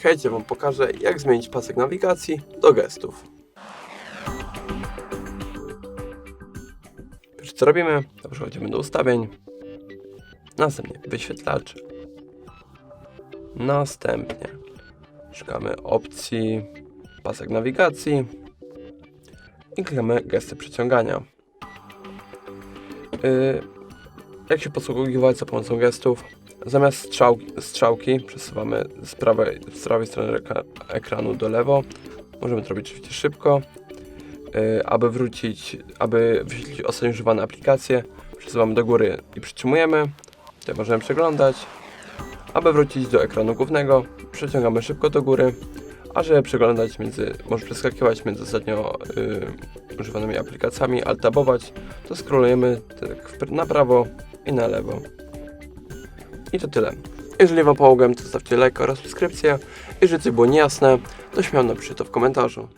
Hejcie Wam pokażę, jak zmienić pasek nawigacji do gestów. Pierwsze co robimy, to przechodzimy do ustawień, następnie wyświetlacz, następnie szukamy opcji pasek nawigacji i klikamy gesty przeciągania. Yy, jak się posługiwać za pomocą gestów? Zamiast strzałki, strzałki przesuwamy z prawej, z prawej strony ekra- ekranu do lewo. Możemy to robić oczywiście szybko. Yy, aby wrócić, aby wyświetlić ostatnio używane aplikacje, przesuwamy do góry i przytrzymujemy. Tutaj możemy przeglądać. Aby wrócić do ekranu głównego, przeciągamy szybko do góry. A żeby przeglądać między, może przeskakiwać między ostatnio yy, używanymi aplikacjami, altabować, to scrollujemy tak na prawo i na lewo. I to tyle. Jeżeli Wam pomogłem, to zostawcie like oraz subskrypcję. Jeżeli coś było niejasne, to śmiało napiszcie to w komentarzu.